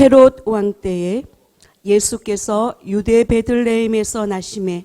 헤롯 왕 때에 예수께서 유대 베들레헴에서 나심에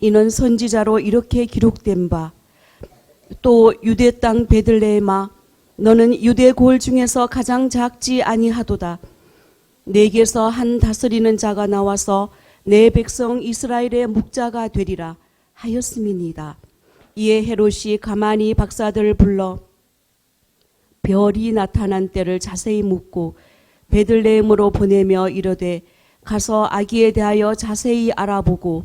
이는 선지자로 이렇게 기록된 바 또 유대 땅 베들레헴아 너는 유대 골 중에서 가장 작지 아니하도다. 내게서 한 다스리는 자가 나와서 내 백성 이스라엘의 묵자가 되리라 하였음이니이다. 이에 헤롯이 가만히 박사들을 불러 별이 나타난 때를 자세히 묻고 베들레헴으로 보내며 이르되 가서 아기에 대하여 자세히 알아보고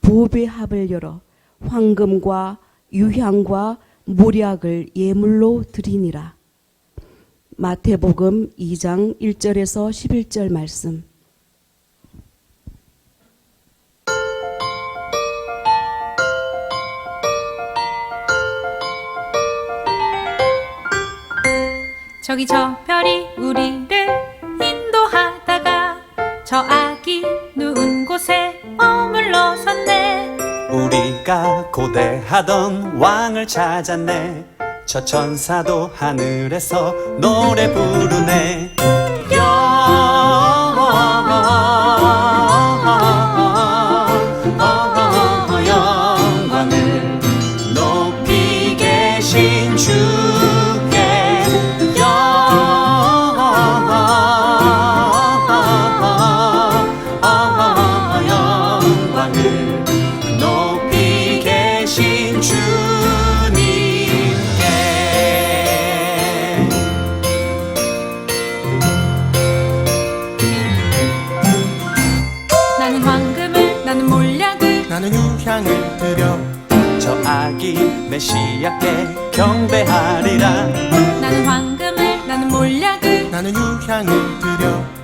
부업의 합을 열어 황금과 유향과 모략을 예물로 드리니라. 마태복음 2장 1절에서 11절 말씀. 저기 저 별이 우리를 인도하다가 저 아기 누운 곳에 머물러 섰네. 우리가 고대하던 왕을 찾았네. 저 천사도 하늘에서 노래 부르네 향을 드려 저 아기 메시아께 경배하리라. 나는 황금을 나는 몰약을 나는 유향을 드려